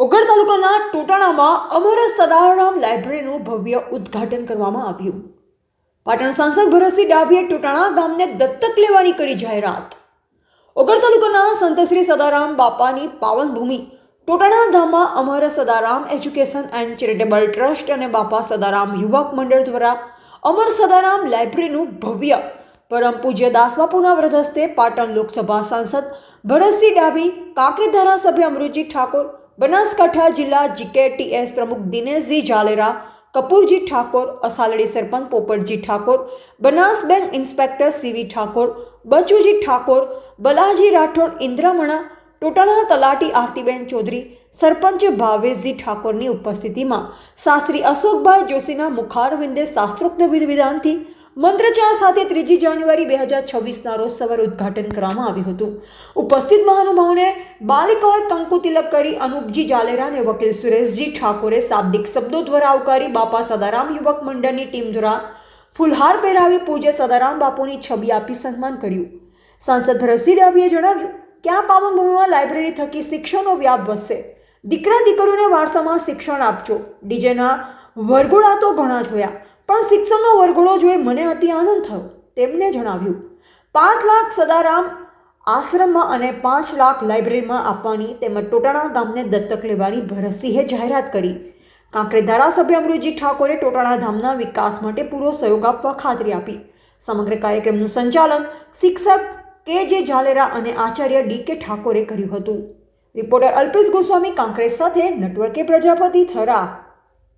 ઓગળ તાલુકાના ટોટાણામાં અમર સદારામ લાઇબ્રેરીનું ભવ્ય ઉદ્ઘાટન કરવામાં આવ્યું. પાટણ સાંસદ ભરતસિંહ ડાભીએ ટોટાણા ગામને દત્તક લેવાની કરી જાહેરાત. ઓગળ તાલુકાના સંતશ્રી સદારામ બાપાની પાવન ભૂમિ ટોટાણા ધામમાં Amar Sadaram education and charitable trust અને બાપા સદારામ યુવક મંડળ દ્વારા અમર સદારામ લાઇબ્રેરીનું ભવ્ય પરમ પૂજ્ય દાસબાપુના વ્રત હસ્તે પાટણ લોકસભા સાંસદ ભરતસિંહ ડાભી કાંકરી ધારાસભ્ય અમૃતજી ઠાકોર બનાસકાંઠા જિલ્લા જીકેટીએસ પ્રમુખ Dineshji Zalera Kapoorji Thakor, Asaldi sarpanch Popatji Thakor, Banas bank inspector CV Thakor, Bachuji Thakor, Balaji Rathod Indramana, Totana તલાટી આરતીબેન ચૌધરી, સરપંચ ભાવેશજી ઠાકોરની ઉપસ્થિતિમાં શાસ્ત્રી અશોકભાઈ જોશીના મુખારવિંદે શાસ્ત્રોક્ત વિધિ વિધાનથી મંત્રચાર સાથે ત્રીજી જાન્યુઆરી બે હજાર છવ્વીસના રોજ સવારે ઉદ્ઘાટન કરવામાં આવ્યું હતું. ઉપસ્થિત મહાનુભાવોને બાલિકાઓએ કંકુ તિલક કરી અનુપજી જાલેરા અને વકીલ સુરેશજી ઠાકોરે શાબ્દિક શબ્દો દ્વારા આવકારી બાપા સદારામ યુવક મંડળની ટીમ દ્વારા ફુલહાર પહેરાવી પૂજ્ય સદારામ બાપુની છબી આપી સન્માન કર્યું. સાંસદ ભરતસિંહ ડાભીએ જણાવ્યું કે આ પાવન ભૂમિમાં લાઇબ્રેરી થકી શિક્ષણનો વ્યાપ વધશે. દીકરા દીકરીઓને વારસામાં શિક્ષણ આપજો. ડીજેના વરઘોડા તો ઘણા જોયા. પણ શિક્ષણનો વરઘોડો જોઈ મને અતિ આનંદ થયો. તેમને જણાવ્યું, પાંચ લાખ સદારામ આશ્રમમાં અને પાંચ લાખ લાઇબ્રેરીમાં આપવાની તેમજ ટોટાણા ગામને દત્તક લેવાની ભરતસિંહે જાહેરાત કરી. કાંકરે ધારાસભ્ય અમૃતજી ઠાકોરે ટોટાણા ધામના વિકાસ માટે પૂરો સહયોગ આપવા ખાતરી આપી. સમગ્ર કાર્યક્રમનું સંચાલન શિક્ષક કે જે ઝાલેરા અને આચાર્ય ડી કે ઠાકોરે કર્યું હતું. રિપોર્ટર અલ્પેશ ગોસ્વામી કાંકરેજ સાથે નટવર્કે પ્રજાપતિ થરા